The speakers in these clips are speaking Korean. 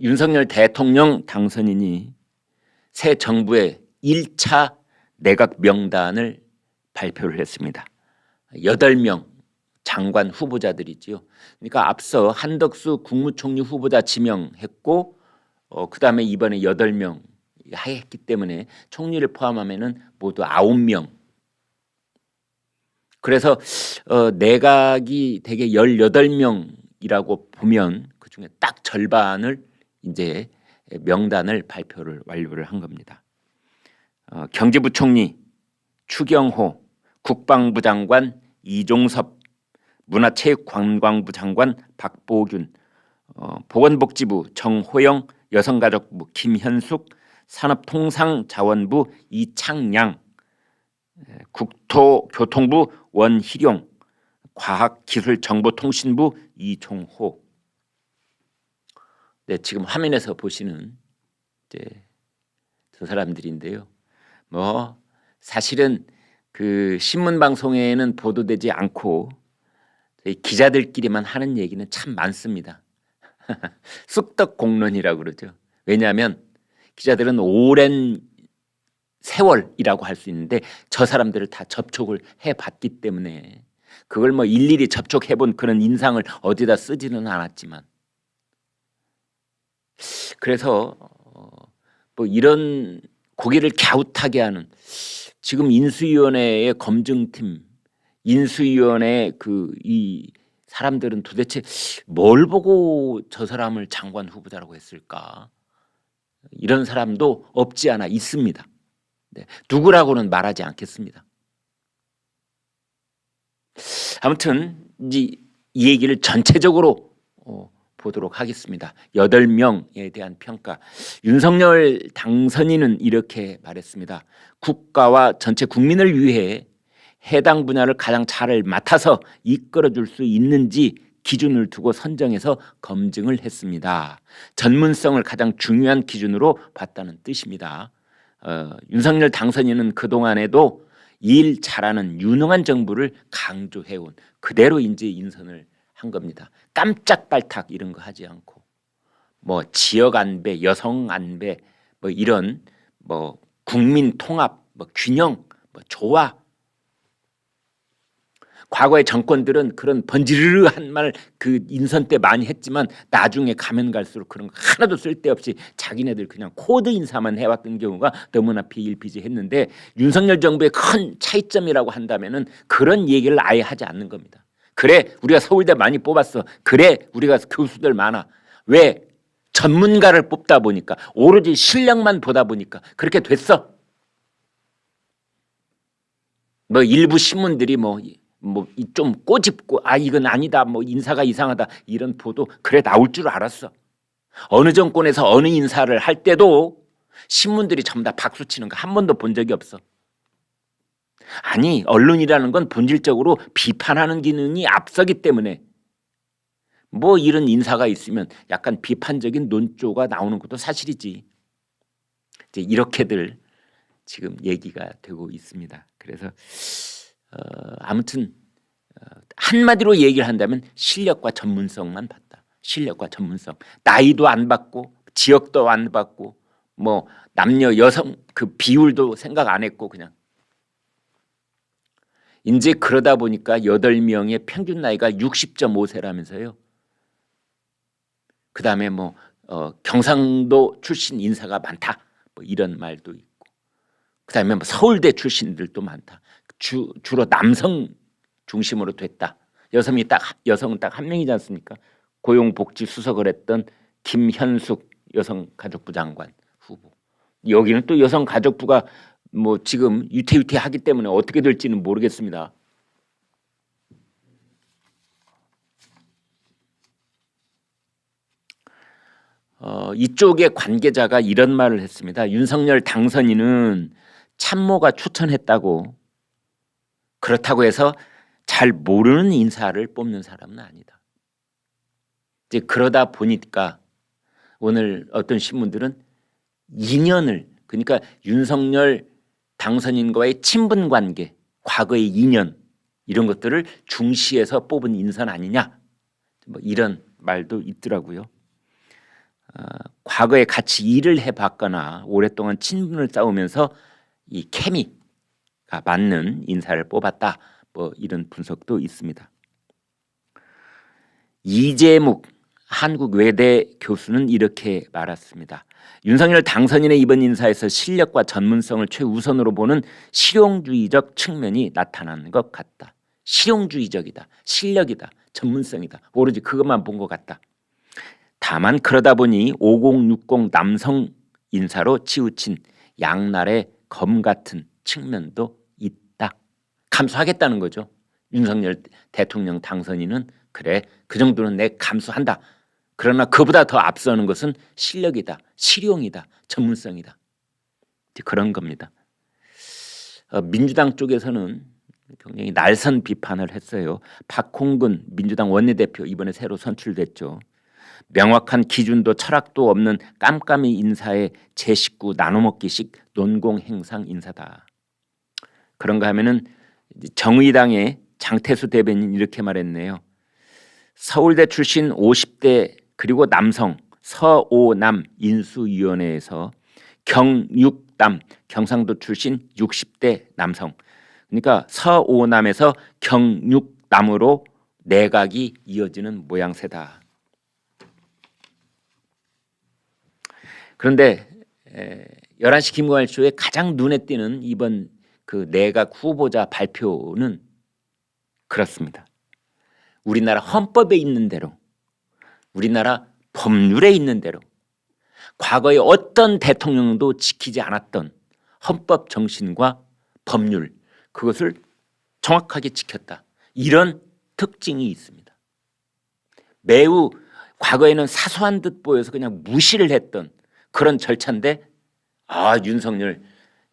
윤석열 대통령 당선인이 새 정부의 1차 내각 명단을 발표를 했습니다. 8명 장관 후보자들이지요. 그러니까 앞서 한덕수 국무총리 후보자 지명했고 어, 그다음에 이번에 8명 했기 때문에 총리를 포함하면은 모두 9명. 그래서 어, 내각이 대개 18명이라고 보면 그중에 딱 절반을 이제 명단을 발표를 완료를 한 겁니다. 어, 경제부총리 추경호, 국방부 장관 이종섭, 문화체육관광부 장관 박보균, 어, 보건복지부 정호영, 여성가족부 김현숙, 산업통상자원부 이창양, 에, 국토교통부 원희룡, 과학기술정보통신부 이종호. 네, 지금 화면에서 보시는 이제 저 사람들인데요. 뭐 사실은 그 신문 방송에는 보도되지 않고 기자들끼리만 하는 얘기는 참 많습니다. 쑥떡 공론이라고 그러죠. 왜냐하면 기자들은 오랜 세월이라고 할 수 있는데 저 사람들을 다 접촉을 해봤기 때문에 그걸 뭐 일일이 접촉해본 그런 인상을 어디다 쓰지는 않았지만 그래서 어, 뭐 이런 고개를 갸웃하게 하는 지금 인수위원회의 검증팀, 인수위원회 그 이 사람들은 도대체 뭘 보고 저 사람을 장관 후보자라고 했을까? 이런 사람도 없지 않아 있습니다. 네, 누구라고는 말하지 않겠습니다. 아무튼 이제 이 얘기를 전체적으로 어, 보도록 하겠습니다. 여덟 명에 대한 평가. 윤석열 당선인은 이렇게 말했습니다. 국가와 전체 국민을 위해 해당 분야를 가장 잘 맡아서 이끌어 줄 수 있는지 기준을 두고 선정해서 검증을 했습니다. 전문성을 가장 중요한 기준으로 봤다는 뜻입니다. 어, 윤석열 당선인은 그동안에도 일 잘하는 유능한 정부를 강조해온 그대로 이제 인선을 한 겁니다. 깜짝 발탁 이런 거 하지 않고 뭐 지역 안배, 여성 안배 뭐 이런 뭐 국민 통합, 뭐 균형, 뭐 조화 과거의 정권들은 그런 번지르르한 말 그 인선 때 많이 했지만 나중에 가면 갈수록 그런 거 하나도 쓸데없이 자기네들 그냥 코드 인사만 해왔던 경우가 너무나 비일비재했는데 윤석열 정부의 큰 차이점이라고 한다면은 그런 얘기를 아예 하지 않는 겁니다. 그래 우리가 서울대 많이 뽑았어. 그래 우리가 교수들 많아. 왜 전문가를 뽑다 보니까 오로지 실력만 보다 보니까 그렇게 됐어. 뭐 일부 신문들이 뭐 뭐 좀 꼬집고 아 이건 아니다 뭐 인사가 이상하다 이런 보도 그래 나올 줄 알았어. 어느 정권에서 어느 인사를 할 때도 신문들이 전부 다 박수 치는 거 한 번도 본 적이 없어. 아니 언론이라는 건 본질적으로 비판하는 기능이 앞서기 때문에 뭐 이런 인사가 있으면 약간 비판적인 논조가 나오는 것도 사실이지. 이제 이렇게들 지금 얘기가 되고 있습니다. 그래서 어, 아무튼 어, 한마디로 얘기를 한다면 실력과 전문성만 봤다. 실력과 전문성. 나이도 안 받고 지역도 안 받고 뭐 남녀 여성 그 비율도 생각 안 했고 그냥 이제 그러다 보니까 여덟 명의 평균 나이가 60.5세라면서요. 그 다음에 뭐 어, 경상도 출신 인사가 많다. 뭐 이런 말도 있고. 그 다음에 뭐 서울대 출신들도 많다. 주, 주로 남성 중심으로 됐다. 여성이 딱 여성은 딱 한 명이지 않습니까? 고용복지 수석을 했던 김현숙 여성가족부 장관 후보. 여기는 또 여성가족부가 뭐 지금 유태유태하기 때문에 어떻게 될지는 모르겠습니다. 어, 이쪽의 관계자가 이런 말을 했습니다. 윤석열 당선인은 참모가 추천했다고 그렇다고 해서 잘 모르는 인사를 뽑는 사람은 아니다. 이제 그러다 보니까 오늘 어떤 신문들은 인연을 그러니까 윤석열 당선인과의 친분 관계, 과거의 인연 이런 것들을 중시해서 뽑은 인선 아니냐 뭐 이런 말도 있더라고요. 어, 과거에 같이 일을 해봤거나 오랫동안 친분을 쌓으면서 이 케미가 맞는 인사를 뽑았다. 뭐 이런 분석도 있습니다. 이재묵 한국 외대 교수는 이렇게 말했습니다. 윤석열 당선인의 이번 인사에서 실력과 전문성을 최우선으로 보는 실용주의적 측면이 나타나는 것 같다. 실용주의적이다. 실력이다. 전문성이다. 오로지 그것만 본 것 같다. 다만 그러다 보니 5060 남성 인사로 치우친 양날의 검 같은 측면도 있다. 감수하겠다는 거죠. 윤석열 대통령 당선인은 그래 그 정도는 내 감수한다. 그러나 그보다 더 앞서는 것은 실력이다, 실용이다, 전문성이다. 그런 겁니다. 어, 민주당 쪽에서는 굉장히 날선 비판을 했어요. 박홍근 민주당 원내대표 이번에 새로 선출됐죠. 명확한 기준도 철학도 없는 깜깜이 인사의 제 식구 나눠먹기식 논공 행상 인사다. 그런가 하면은 정의당의 장태수 대변인 이렇게 말했네요. 서울대 출신 50대 그리고 남성 서오남 인수위원회에서 경육담 경상도 출신 60대 남성 그러니까 서오남에서 경육담으로 내각이 이어지는 모양새다. 그런데 에, 11시 김광일 쇼에 가장 눈에 띄는 이번 그 내각 후보자 발표는 그렇습니다. 우리나라 헌법에 있는 대로 우리나라 법률에 있는 대로 과거에 어떤 대통령도 지키지 않았던 헌법 정신과 법률 그것을 정확하게 지켰다. 이런 특징이 있습니다. 매우 과거에는 사소한 듯 보여서 그냥 무시를 했던 그런 절차인데 아 윤석열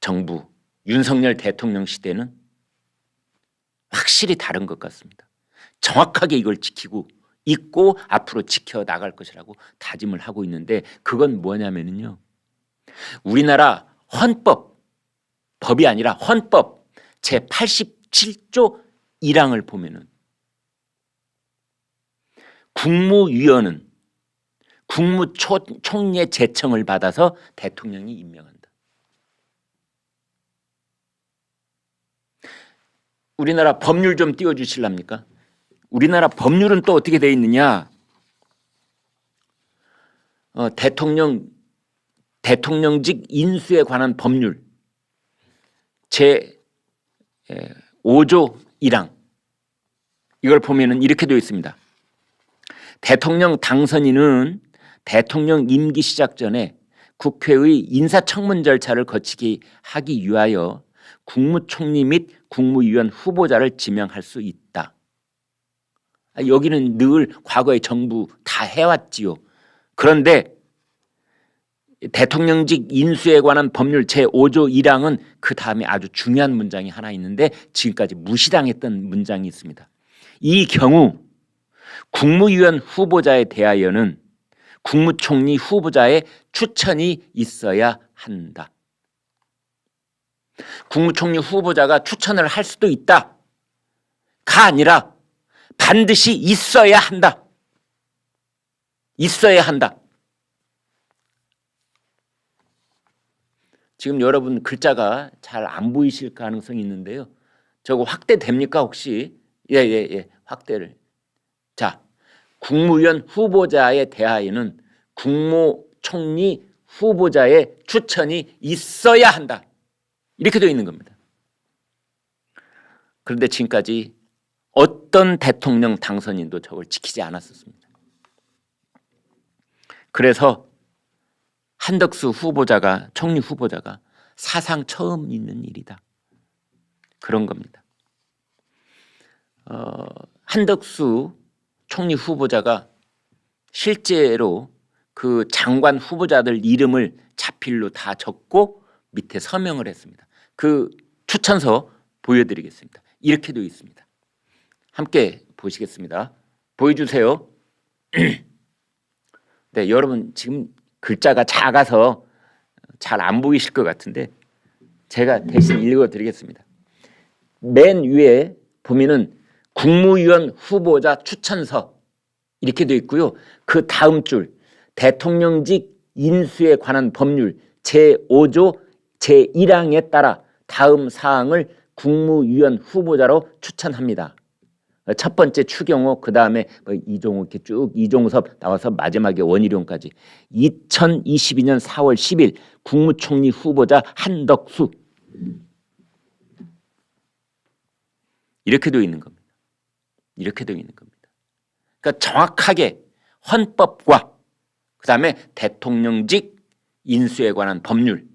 정부 윤석열 대통령 시대는 확실히 다른 것 같습니다. 정확하게 이걸 지키고 있고 앞으로 지켜 나갈 것이라고 다짐을 하고 있는데 그건 뭐냐면요. 우리나라 헌법 법이 아니라 헌법 제 87조 1항을 보면은 국무위원은 국무총리의 제청을 받아서 대통령이 임명한다. 우리나라 법률 좀 띄워 주실랍니까? 우리나라 법률은 또 어떻게 돼 있느냐? 어, 대통령 대통령직 인수에 관한 법률 제 5조 1항 이걸 보면은 이렇게 되어 있습니다. 대통령 당선인은 대통령 임기 시작 전에 국회의 인사청문 절차를 거치게 하기 위하여 국무총리 및 국무위원 후보자를 지명할 수 있다. 아, 여기는 늘 과거의 정부 다 해왔지요. 그런데 대통령직 인수에 관한 법률 제5조 1항은 그 다음에 아주 중요한 문장이 하나 있는데 지금까지 무시당했던 문장이 있습니다. 이 경우 국무위원 후보자에 대하여는 국무총리 후보자의 추천이 있어야 한다. 국무총리 후보자가 추천을 할 수도 있다. 가 아니라 반드시 있어야 한다. 있어야 한다. 지금 여러분 글자가 잘 안 보이실 가능성이 있는데요. 저거 확대됩니까 혹시? 예예예 예, 예. 확대를. 자 국무위원 후보자에 대하여는 국무총리 후보자의 추천이 있어야 한다. 이렇게 되어 있는 겁니다. 그런데 지금까지 어떤 대통령 당선인도 저걸 지키지 않았었습니다. 그래서 한덕수 후보자가 총리 후보자가 사상 처음 있는 일이다. 그런 겁니다. 어, 한덕수 총리 후보자가 실제로 그 장관 후보자들 이름을 자필로 다 적고 밑에 서명을 했습니다. 그 추천서 보여드리겠습니다. 이렇게 되어 있습니다. 함께 보시겠습니다. 보여주세요. 네, 여러분 지금 글자가 작아서 잘 안 보이실 것 같은데 제가 대신 읽어드리겠습니다. 맨 위에 보면은 국무위원 후보자 추천서 이렇게 되어 있고요. 그 다음 줄 대통령직 인수에 관한 법률 제5조 제1항에 따라 다음 사항을 국무위원 후보자로 추천합니다. 첫 번째 추경호 그 다음에 뭐 이종호 이렇게 쭉 이종섭 나와서 마지막에 원희룡까지 2022년 4월 10일 국무총리 후보자 한덕수 이렇게 되어 있는 겁니다. 이렇게 되어 있는 겁니다. 그러니까 정확하게 헌법과 그 다음에 대통령직 인수에 관한 법률에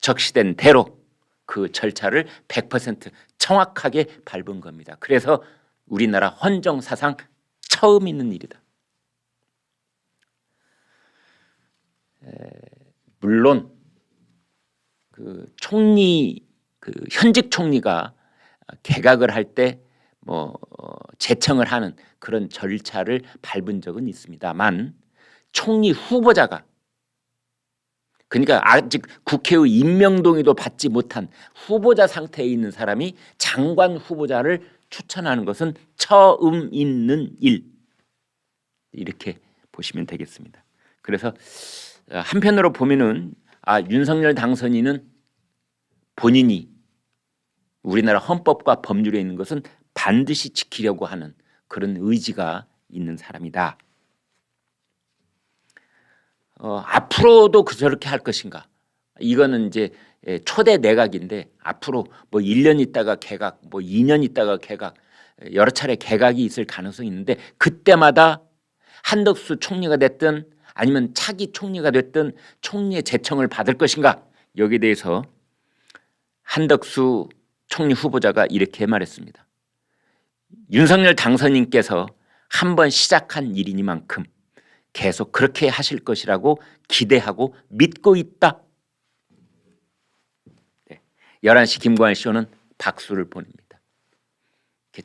적시된 대로 그 절차를 100% 정확하게 밟은 겁니다. 그래서 우리나라 헌정 사상 처음 있는 일이다. 에, 물론 그 총리 그 현직 총리가 개각을 할 때뭐 제청을 하는 그런 절차를 밟은 적은 있습니다만 총리 후보자가 그러니까 아직 국회의 임명 동의도 받지 못한 후보자 상태에 있는 사람이 장관 후보자를 추천하는 것은 처음 있는 일 이렇게 보시면 되겠습니다. 그래서 어, 한편으로 보면은 아 윤석열 당선인은 본인이 우리나라 헌법과 법률에 있는 것은 반드시 지키려고 하는 그런 의지가 있는 사람이다. 어, 앞으로도 그 저렇게 할 것인가? 이거는 이제 예, 초대 내각인데 앞으로 뭐 1년 있다가 개각, 뭐 2년 있다가 개각, 여러 차례 개각이 있을 가능성이 있는데 그때마다 한덕수 총리가 됐든 아니면 차기 총리가 됐든 총리의 제청을 받을 것인가? 여기에 대해서 한덕수 총리 후보자가 이렇게 말했습니다. 윤석열 당선인께서 한 번 시작한 일이니만큼 계속 그렇게 하실 것이라고 기대하고 믿고 있다. 네. 11시 김관일 쇼는 박수를 보냅니다.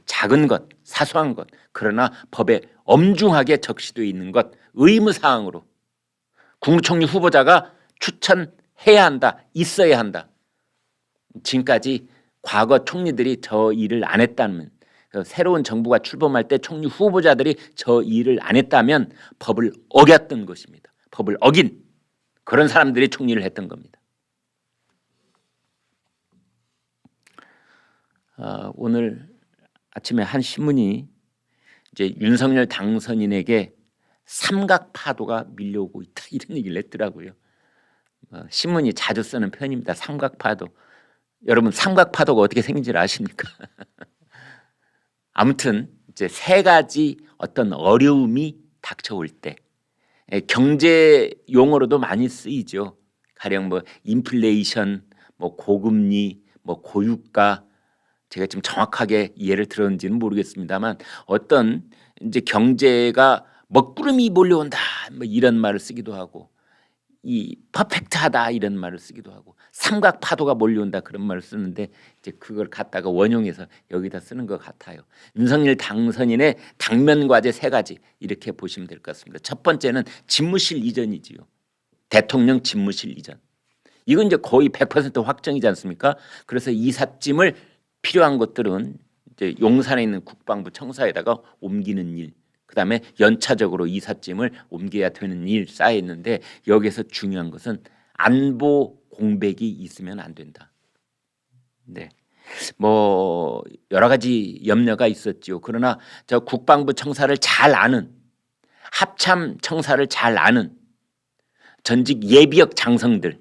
작은 것, 사소한 것, 그러나 법에 엄중하게 적시되어 있는 것, 의무사항으로 국무총리 후보자가 추천해야 한다, 있어야 한다. 지금까지 과거 총리들이 저 일을 안 했다면 그 새로운 정부가 출범할 때 총리 후보자들이 저 일을 안 했다면 법을 어겼던 것입니다. 법을 어긴 그런 사람들이 총리를 했던 겁니다. 어, 오늘 아침에 한 신문이 이제 윤석열 당선인에게 삼각 파도가 밀려오고 있다 이런 얘기를 했더라고요. 어, 신문이 자주 쓰는 편입니다. 삼각 파도. 여러분 삼각 파도가 어떻게 생긴지 아십니까? 아무튼 이제 세 가지 어떤 어려움이 닥쳐올 때 에, 경제 용어로도 많이 쓰이죠. 가령 뭐 인플레이션, 뭐 고금리, 뭐 고유가 제가 지금 정확하게 이해를 들었는지는 모르겠습니다만 어떤 이제 경제가 먹구름이 몰려온다 뭐 이런 말을 쓰기도 하고 이 퍼펙트하다 이런 말을 쓰기도 하고 삼각 파도가 몰려온다 그런 말을 쓰는데 이제 그걸 갖다가 원용해서 여기다 쓰는 것 같아요. 윤석열 당선인의 당면 과제 세 가지 이렇게 보시면 될 것 같습니다. 첫 번째는 집무실 이전이지요. 대통령 집무실 이전. 이건 이제 거의 100% 확정이지 않습니까? 그래서 이삿짐을 필요한 것들은 이제 용산에 있는 국방부 청사에다가 옮기는 일. 그 다음에 연차적으로 이삿짐을 옮겨야 되는 일 쌓여 있는데 여기서 중요한 것은 안보 공백이 있으면 안 된다. 네. 뭐 여러 가지 염려가 있었지요. 그러나 저 국방부 청사를 잘 아는 합참 청사를 잘 아는 전직 예비역 장성들의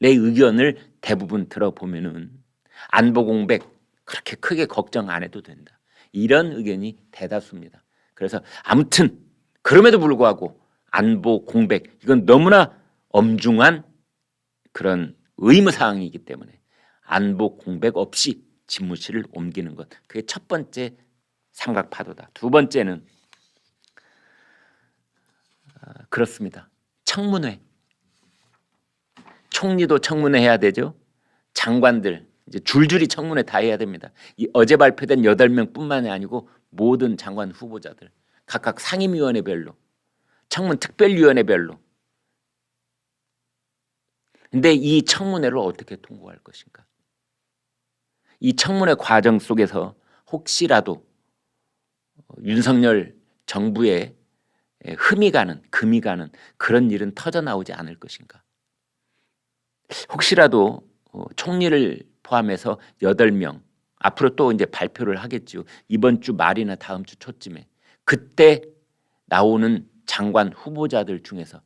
의견을 대부분 들어보면은 안보 공백 그렇게 크게 걱정 안 해도 된다. 이런 의견이 대다수입니다. 그래서 아무튼 그럼에도 불구하고 안보 공백 이건 너무나 엄중한 그런 의무 사항이기 때문에 안보 공백 없이 집무실을 옮기는 것 그게 첫 번째 삼각 파도다. 두 번째는 아, 그렇습니다. 청문회 총리도 청문회 해야 되죠. 장관들 이제 줄줄이 청문회 다 해야 됩니다. 이 어제 발표된 여덟 명뿐만이 아니고 모든 장관 후보자들 각각 상임위원회별로 청문 특별위원회별로 근데 이 청문회를 어떻게 통과할 것인가? 이 청문회 과정 속에서 혹시라도 윤석열 정부의 예, 흠이 가는 금이 가는 그런 일은 터져 나오지 않을 것인가? 혹시라도 어, 총리를 포함해서 여덟 명 앞으로 또 이제 발표를 하겠죠. 이번 주 말이나 다음 주 초쯤에 그때 나오는 장관 후보자들 중에서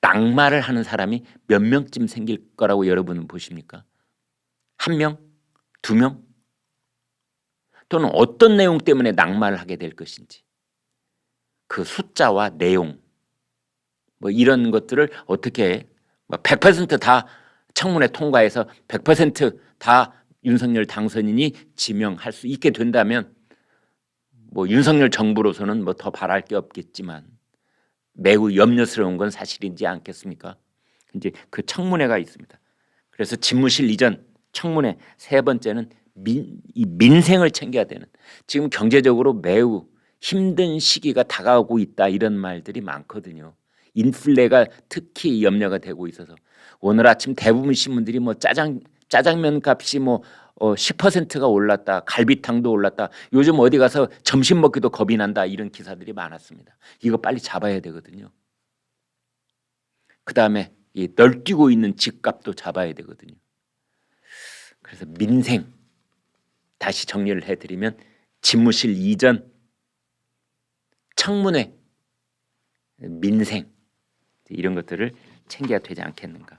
낙마를 하는 사람이 몇 명쯤 생길 거라고 여러분은 보십니까? 한 명? 두 명? 또는 어떤 내용 때문에 낙마를 하게 될 것인지 그 숫자와 내용 뭐 이런 것들을 어떻게 뭐100%다 청문회 통과해서 100%다 윤석열 당선인이 지명할 수 있게 된다면 뭐 윤석열 정부로서는 뭐 더 바랄 게 없겠지만 매우 염려스러운 건 사실이지 않겠습니까? 이제 그 청문회가 있습니다. 그래서 집무실 이전 청문회 세 번째는 민, 이 민생을 챙겨야 되는 지금 경제적으로 매우 힘든 시기가 다가오고 있다 이런 말들이 많거든요. 인플레가 특히 염려가 되고 있어서 오늘 아침 대부분 신문들이 뭐 짜장 짜장면 값이 뭐 어, 10%가 올랐다. 갈비탕도 올랐다. 요즘 어디 가서 점심 먹기도 겁이 난다. 이런 기사들이 많았습니다. 이거 빨리 잡아야 되거든요. 그다음에 이 널뛰고 있는 집값도 잡아야 되거든요. 그래서 민생 다시 정리를 해 드리면 집무실 이전 청문회 민생 이런 것들을 챙겨야 되지 않겠는가.